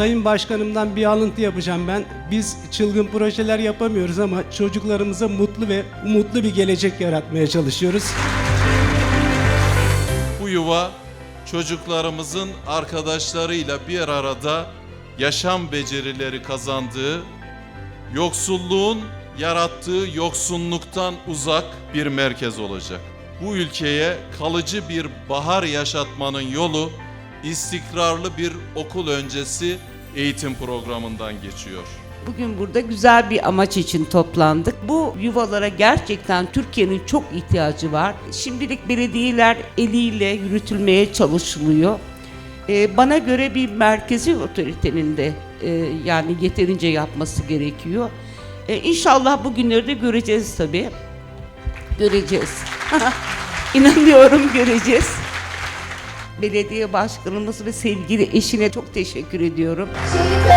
Sayın Başkanımdan bir alıntı yapacağım ben. Biz çılgın projeler yapamıyoruz ama çocuklarımıza mutlu ve umutlu bir gelecek yaratmaya çalışıyoruz. Bu yuva çocuklarımızın arkadaşlarıyla bir arada yaşam becerileri kazandığı, yoksulluğun yarattığı yoksunluktan uzak bir merkez olacak. Bu ülkeye kalıcı bir bahar yaşatmanın yolu istikrarlı bir okul öncesi eğitim programından geçiyor. Bugün burada güzel bir amaç için toplandık. Bu yuvalara gerçekten Türkiye'nin çok ihtiyacı var. Şimdilik belediyeler eliyle yürütülmeye çalışılıyor. Ee, bana göre bir merkezi otoritenin de e, yani yeterince yapması gerekiyor. Ee, inşallah bugünleri de göreceğiz tabii. Göreceğiz. İnanıyorum göreceğiz. Belediye başkanımız ve sevgili eşine çok teşekkür ediyorum. Şehit